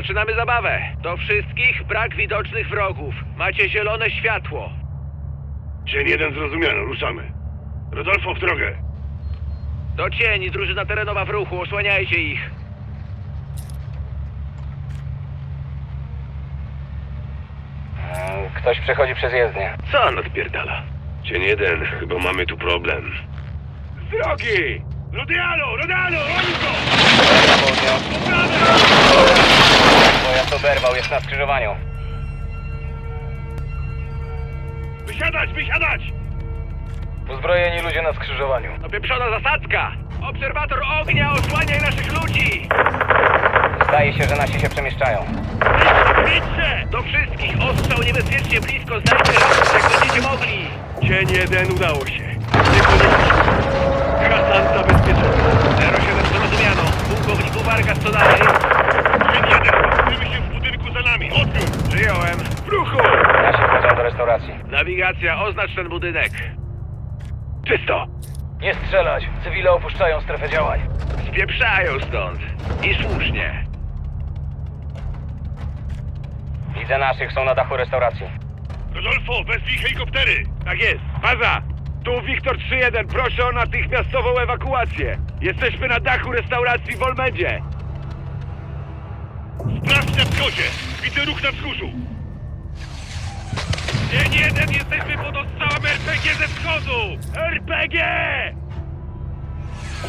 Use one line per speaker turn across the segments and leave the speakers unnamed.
Zaczynamy zabawę. Do wszystkich brak widocznych wrogów. Macie zielone światło.
Dzień jeden zrozumiano, ruszamy. Rodolfo, w drogę.
Do cieni, drużyna terenowa w ruchu, osłaniajcie ich.
Ktoś przechodzi przez jezdnię.
Co on odpierdala? Dzień jeden, chyba mamy tu problem. Z drogi! Rodialo, Rodialo, oni go!
Pojazd oberwał, jest na skrzyżowaniu.
Wysiadać, wysiadać!
Uzbrojeni ludzie na skrzyżowaniu.
Opieprzona zasadzka! Obserwator ognia, osłaniaj naszych ludzi!
Zdaje się, że nasi się przemieszczają.
Idźcie!
Do wszystkich, ostrzał niebezpiecznie blisko, zdajcie raz, jak będziecie mogli!
Dzień jeden udało się. Niekoniecznie. Hasan zabezpieczony.
07 zrozumiano. Pułkowniku Vargas, co dalej?
Znajdujemy się w budynku za nami. Odbiór!
Przyjąłem.
W ruchu!
Nasi wchodzą do restauracji.
Nawigacja, oznacz ten budynek.
Czysto!
Nie strzelać! Cywile opuszczają strefę działań.
Spieprzają stąd. I słusznie.
Widzę naszych, są na dachu restauracji.
Rodolfo, wezwij helikoptery!
Tak jest. Baza! Tu Wiktor 3-1, proszę o natychmiastową ewakuację. Jesteśmy na dachu restauracji w Olmedzie.
Sprawdź na wschodzie! Widzę ruch na wzgórzu!
Dzień jeden, jesteśmy pod ostrzałem RPG ze wschodu! RPG!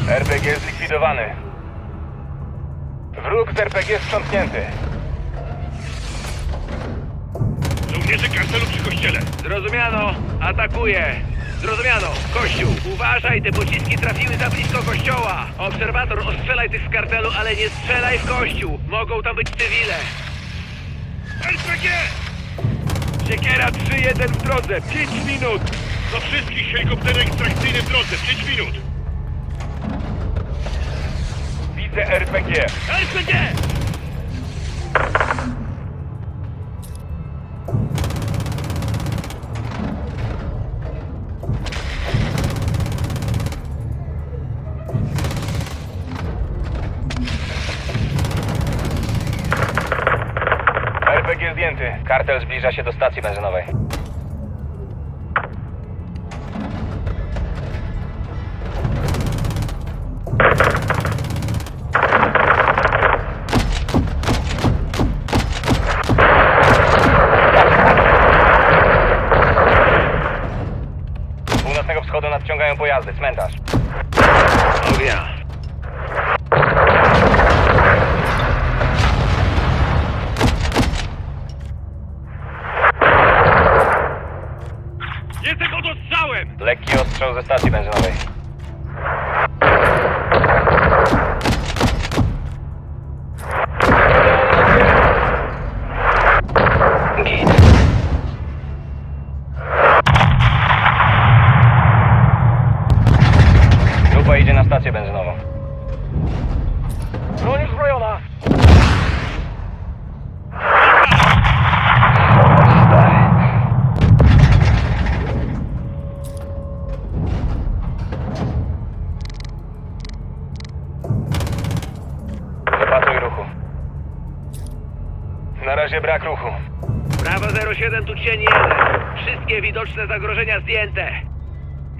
RPG zlikwidowany. Wróg z RPG sprzątnięty.
Żołnierze kartelu przy kościele!
Zrozumiano. Atakuję. Zrozumiano. Kościół. Uważaj, te pociski trafiły za blisko kościoła. Obserwator, ostrzelaj tych z kartelu, ale nie strzelaj w kościół. Mogą tam być cywile.
RPG!
Siekiera 3-1 w drodze. 5 minut.
Do wszystkich helikoptery ekstrakcyjne w drodze! 5 minut!
Widzę RPG.
RPG!
Zbliża się do stacji benzynowej. Północnego wschodu nadciągają pojazdy. Cmentarz.
Zagrożenia zdjęte.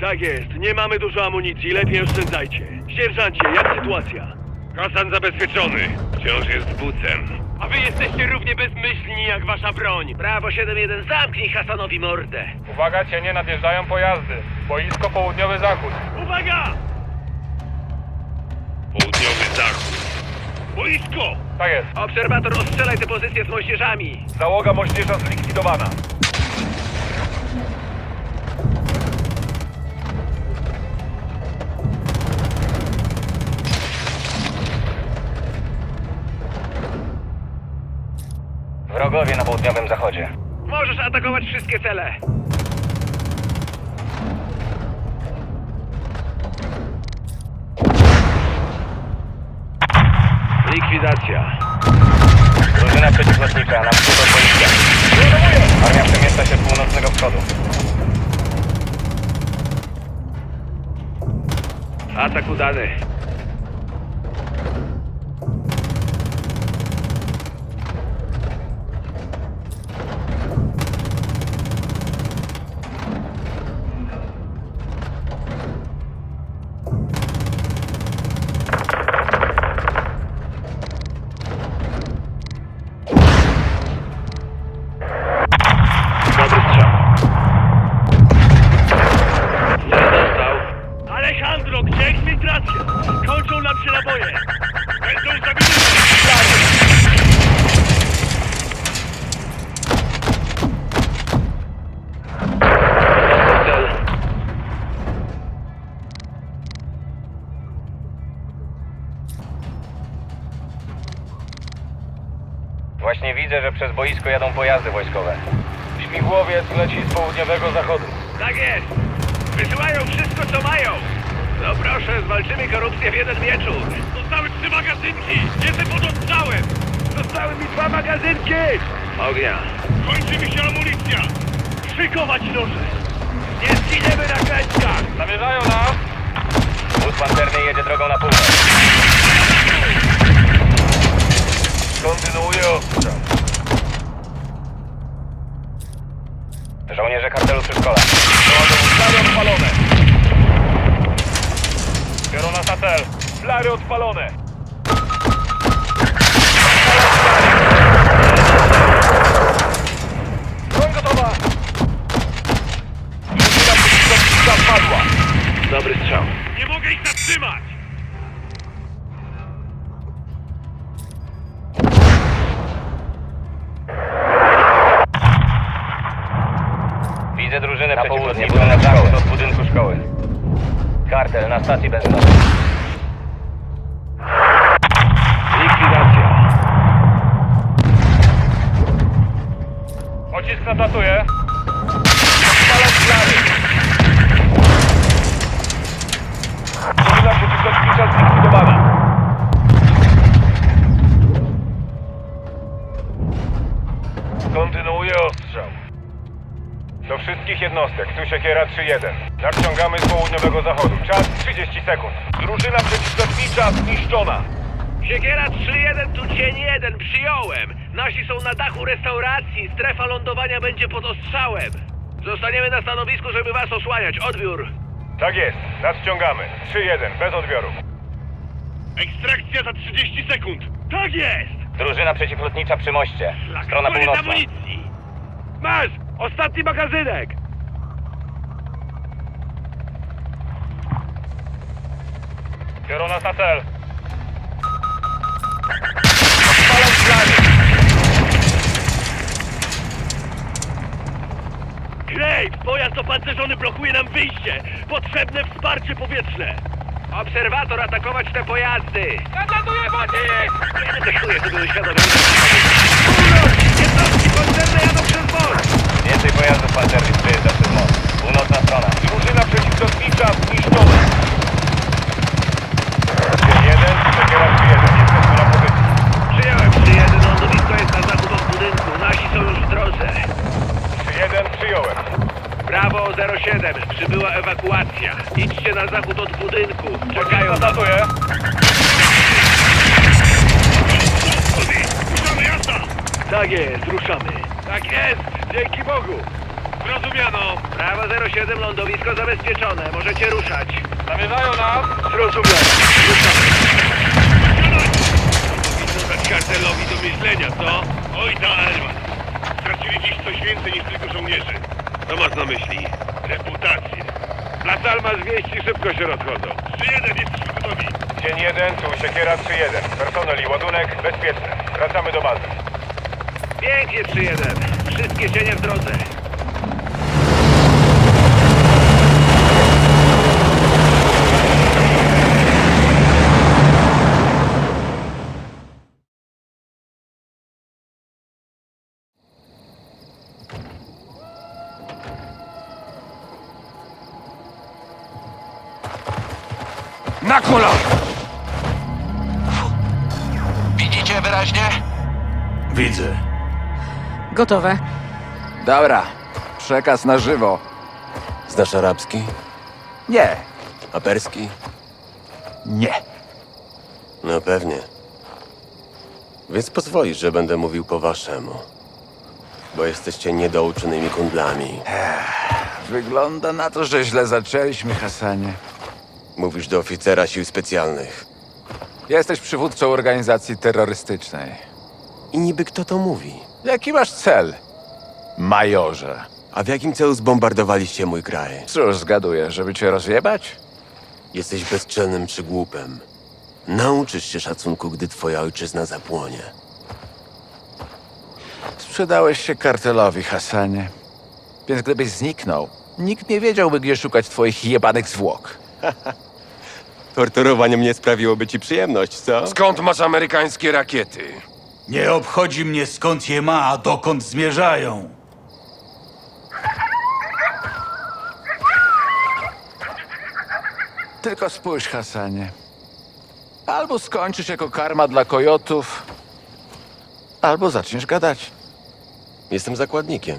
Tak jest, nie mamy dużo amunicji, lepiej oszczędzajcie. Sierżancie, jak sytuacja? Hasan zabezpieczony. Wciąż jest bucem.
A wy jesteście równie bezmyślni jak wasza broń. Prawo 7-1, zamknij Hasanowi mordę.
Uwaga, cienie nadjeżdżają pojazdy. Boisko południowy zachód.
Uwaga! Południowy zachód. Boisko!
Tak jest.
Obserwator, ostrzelaj te pozycje z moździerzami.
Załoga moździerza zlikwidowana. Wrogowie na południowym zachodzie.
Możesz atakować wszystkie cele. Likwidacja.
Drużyna przeciwlotnicza na wschód od boiska. Armia przemieszcza się z północnego wschodu.
Atak udany.
Właśnie widzę, że przez boisko jadą pojazdy wojskowe. Śmigłowiec leci z południowego zachodu.
Tak jest! Wysyłają wszystko, co mają! No proszę, zwalczymy korupcję w jeden wieczór! Zostały trzy magazynki! Jestem pod ostrzałem! Zostały mi dwa magazynki! Ognia! Kończy mi się amunicja! Szykować noże! Nie zginiemy na klęczkach!
Zamierzają nas! Wóz pancerny jedzie drogą na północ.
Kontynuuję ostrzał.
Żołnierze kartelu przy szkole.
Flary odpalone! Biorą nas na cel. Flary odpalone! Pocisk nadlatuje. Odpalam flary. Drużyna przeciwlotnicza zlikwidowana. Kontynuuję ostrzał. Do wszystkich jednostek, tu siekiera 3-1. Nadciągamy z południowego zachodu. Czas 30 sekund. Drużyna przeciwlotnicza zniszczona.
Siekiera 3-1, tu cień 1, przyjąłem. Nasi są na dachu restauracji, strefa lądowania będzie pod ostrzałem. Zostaniemy na stanowisku, żeby was osłaniać. Odbiór.
Tak jest, nadciągamy. 3-1, bez odbioru. Ekstrakcja za 30 sekund. Tak jest!
Drużyna przeciwlotnicza przy moście. Strona północna.
amunicji. Masz! Ostatni magazynek!
Biorą nas na cel.
Graves, pojazd opancerzony blokuje nam wyjście. Potrzebne wsparcie powietrzne. Obserwator, atakować te pojazdy. Nadlatuje pocisk! Nie detektuję tego uświadomienia. Jednostki pancerne jadą przez most.
Więcej pojazdów pancernych przejeżdża przez most. Północna strona.
Drużyna przeciwlotnicza zniszczona. Jeden, siekiera 3-1. Jesteśmy na pozycji.
Przyjąłem 3-1, lądowisko jest na zachód od budynku. Nasi są już w drodze.
3-1, przyjąłem.
Brawo 07, przybyła ewakuacja. Idźcie na zachód od budynku. Czekają na
Nadlatuję. Ruszamy, jazda!
Tak jest, ruszamy. Tak jest, dzięki Bogu.
Zrozumiano.
Brawo 07, lądowisko zabezpieczone. Możecie ruszać.
Zamierzają nas.
Zrozumiano. Ruszamy.
Powinno dać kartelowi do myślenia, co? Oj, ta Elma. Stracili dziś coś więcej niż tylko żołnierzy. Co masz na myśli? Reputację. Las Alma zwieści szybko się rozchodzą. 3-1, jesteśmy gotowi. Dzień 1, tu siekiera 3-1. Personel i ładunek bezpieczne. Wracamy do bazy.
Pięknie 3-1. Wszystkie cienie w drodze.
Na kolana!
Widzicie wyraźnie?
Widzę.
Gotowe.
Dobra, przekaz na żywo.
Znasz arabski?
Nie,
A perski?
nie.
No pewnie. Więc pozwolisz, że będę mówił po waszemu. Bo jesteście niedouczonymi kundlami.
Wygląda na to, że źle zaczęliśmy, Hasanie.
Mówisz do oficera sił specjalnych.
Jesteś przywódcą organizacji terrorystycznej.
I niby kto to mówi?
Jaki masz cel, majorze?
A w jakim celu zbombardowaliście mój kraj?
Cóż, zgaduję, żeby cię rozjebać?
Jesteś bezczelnym przygłupem. Nauczysz się szacunku, gdy twoja ojczyzna zapłonie.
Sprzedałeś się kartelowi, Hasanie. Więc gdybyś zniknął, nikt nie wiedziałby, gdzie szukać twoich jebanych zwłok.
Torturowanie mnie sprawiłoby ci przyjemność, co?
Skąd masz amerykańskie rakiety?
Nie obchodzi mnie skąd je ma, a dokąd zmierzają.
Tylko spójrz, Hasanie. Albo skończysz jako karma dla kojotów, albo zaczniesz gadać.
Jestem zakładnikiem.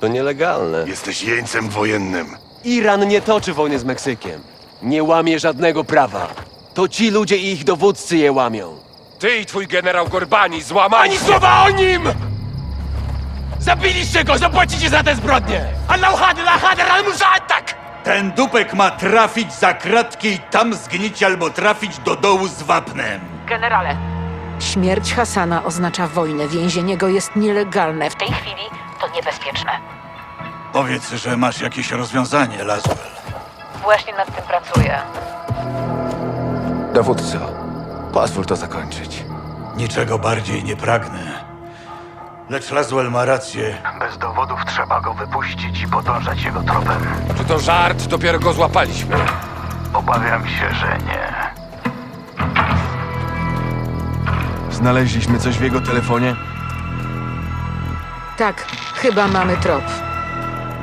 To nielegalne.
Jesteś jeńcem wojennym.
Iran nie toczy wojny z Meksykiem. Nie łamie żadnego prawa. To ci ludzie i ich dowódcy je łamią.
Ty i twój generał Gorbani złamali...
Ani słowa o nim! Zabiliście go! Zapłacicie za te zbrodnie! Allah hadir, hadir, al tak!
Ten dupek ma trafić za kratki i tam zgnić albo trafić do dołu z wapnem.
Generale. Śmierć Hasana oznacza wojnę. Więzienie go jest nielegalne. W tej chwili to niebezpieczne.
Powiedz, że masz jakieś rozwiązanie, Laswell.
Właśnie nad tym pracuję.
Dowódco, pozwól to zakończyć.
Niczego bardziej nie pragnę. Lecz Laswell ma rację.
Bez dowodów trzeba go wypuścić i podążać jego tropem.
Czy to żart? Dopiero go złapaliśmy.
Obawiam się, że nie.
Znaleźliśmy coś w jego telefonie?
Tak, chyba mamy trop.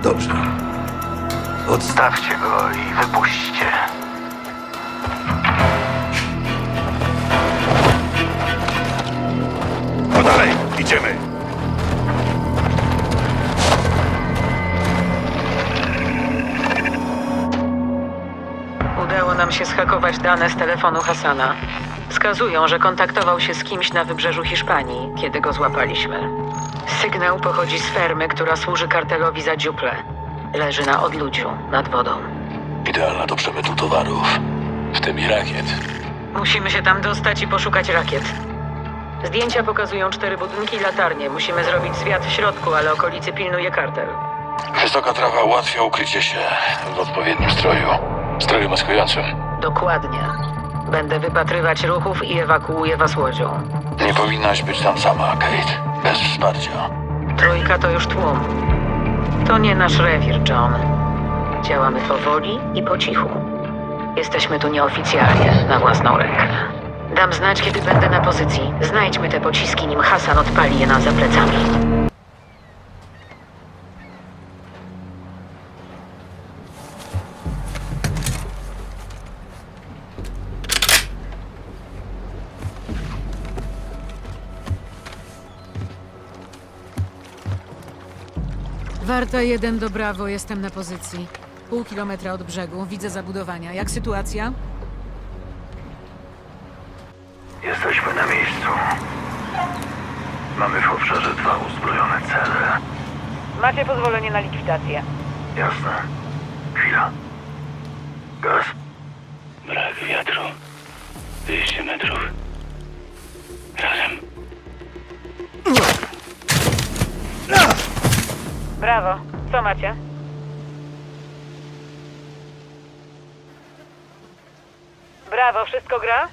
Dobrze.
Odstawcie go i wypuśćcie.
No dalej, idziemy.
Udało nam się schakować dane z telefonu Hasana. Wskazują, że kontaktował się z kimś na wybrzeżu Hiszpanii, kiedy go złapaliśmy. Sygnał pochodzi z fermy, która służy kartelowi za dziuple. Leży na odludziu, nad wodą.
Idealna do przemytu towarów, w tym i rakiet.
Musimy się tam dostać i poszukać rakiet. Zdjęcia pokazują cztery budynki i latarnie. Musimy zrobić zwiat w środku, ale okolicy pilnuje kartel.
Wysoka trawa ułatwia ukrycie się w odpowiednim stroju. Stroju maskującym.
Dokładnie. Będę wypatrywać ruchów i ewakuuję was łodzią.
Nie powinnaś być tam sama, Kate. Bez wsparcia.
Trójka to już tłum. To nie nasz rewir, John. Działamy powoli i po cichu. Jesteśmy tu nieoficjalnie, na własną rękę. Dam znać, kiedy będę na pozycji. Znajdźmy te pociski, nim Hasan odpali je nam za plecami. Warta 1 do Brawo, jestem na pozycji. Pół kilometra od brzegu, widzę zabudowania. Jak sytuacja?
Jesteśmy na miejscu. Mamy w obszarze dwa uzbrojone cele.
Macie pozwolenie na likwidację.
Jasne. Chwila. Gaz? Brak wiatru. 200 metrów.
Brawo, co macie? Brawo, wszystko gra?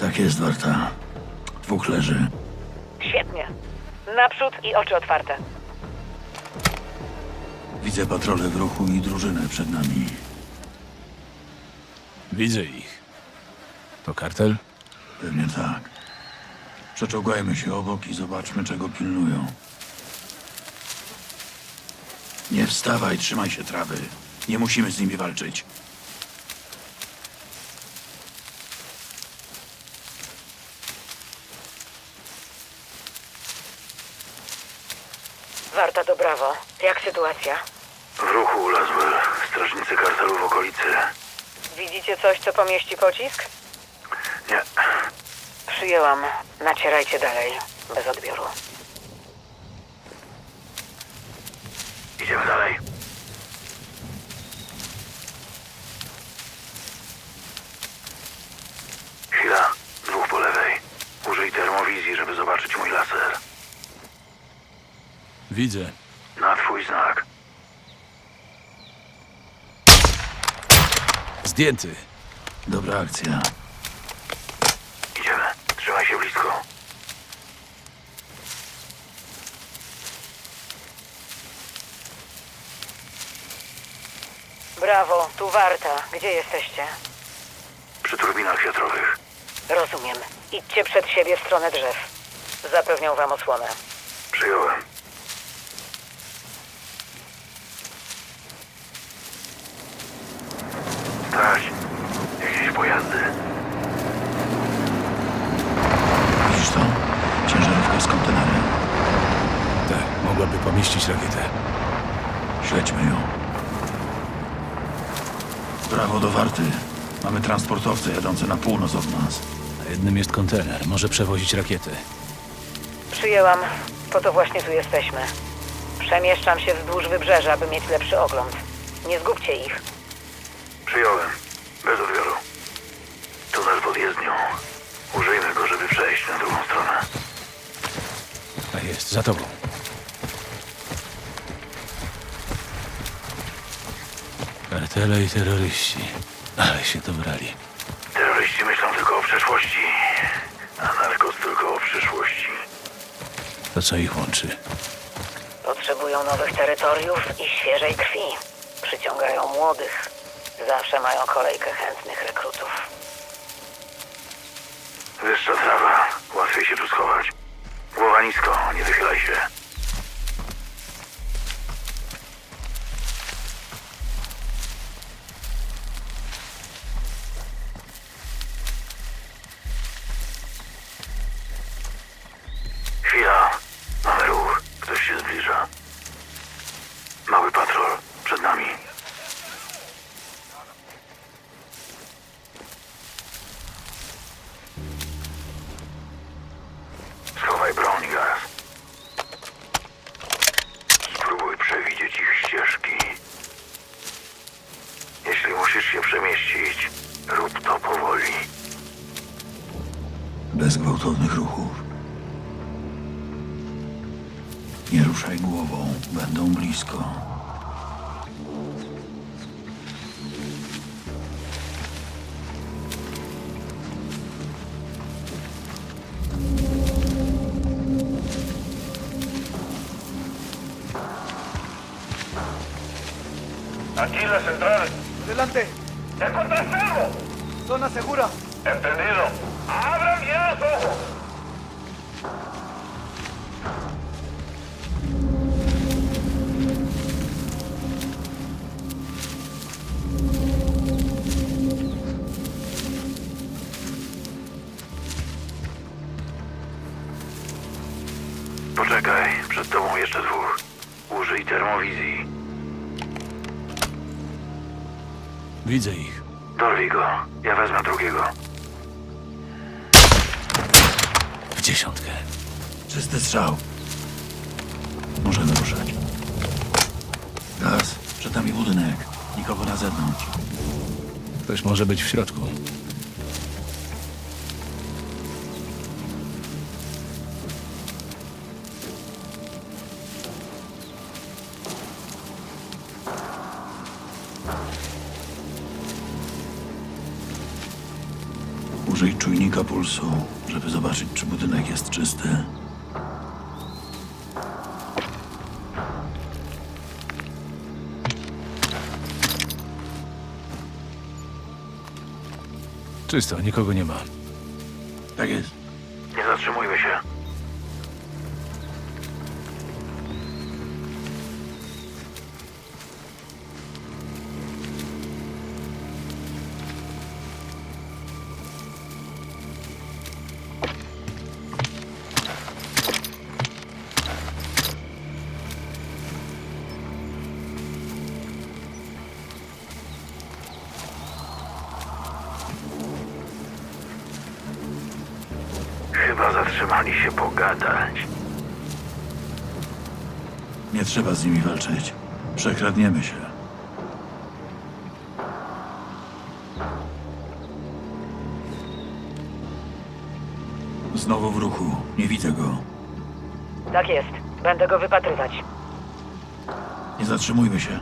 Tak jest, Warta. Dwóch leży.
Świetnie. Naprzód i oczy otwarte.
Widzę patrole w ruchu i drużynę przed nami.
Widzę ich. To kartel?
Pewnie tak. Przeczołgajmy się obok i zobaczmy, czego pilnują. Nie wstawaj, trzymaj się trawy. Nie musimy z nimi walczyć.
Warta do Brawo. Jak sytuacja?
W ruchu, Laswell. Strażnicy kartelu w okolicy.
Widzicie coś, co pomieści pocisk?
Nie.
Przyjęłam. Nacierajcie dalej. Bez odbioru.
Idziemy dalej. Chwila. Dwóch po lewej. Użyj termowizji, żeby zobaczyć mój laser.
Widzę.
Na twój znak.
Zdjęty.
Dobra akcja.
Idziemy. Trzymaj się blisko.
Brawo, tu Warta. Gdzie jesteście?
przy turbinach wiatrowych.
Rozumiem. Idźcie przed siebie w stronę drzew. Zapewnią wam osłonę.
Przyjąłem. Stać. Jakieś pojazdy.
Widzisz to? Ciężarówka z kontenerem. Tak, mogłaby pomieścić rakietę. Śledźmy ją. Prawo do warty. Mamy transportowce jadące na północ od nas. Na jednym jest kontener. Może przewozić rakiety.
Przyjęłam. Po to właśnie tu jesteśmy. Przemieszczam się wzdłuż wybrzeża, by mieć lepszy ogląd. Nie zgubcie ich.
Przyjąłem. Bez odbioru. Tunel pod jezdnią. Użyjmy go, żeby przejść na drugą stronę.
Tak jest, za tobą. Kartele i terroryści. Ale się dobrali.
Terroryści myślą tylko o przeszłości, a narkos tylko o przyszłości.
To co ich łączy?
Potrzebują nowych terytoriów i świeżej krwi. Przyciągają młodych. Zawsze mają kolejkę chętnych
la central.
Adelante.
¡Encontraste
Zona segura.
Entendido. ¡Abran ya los ojos!
Poczekaj, przed tobą jeszcze dwóch. Użyj termowizji.
Widzę ich.
Dorwij go. Ja wezmę drugiego.
W dziesiątkę. Czysty strzał. Możemy ruszać. Gaz, przed nami budynek. Nikogo na zewnątrz. Ktoś może być w środku. Użyj czujnika pulsu, żeby zobaczyć, czy budynek jest czysty. Czysto, nikogo nie ma. Tak jest.
Zatrzymali się pogadać.
Nie trzeba z nimi walczyć. Przekradniemy się. Znowu w ruchu. Nie widzę go.
Tak jest. Będę go wypatrywać.
Nie zatrzymujmy się.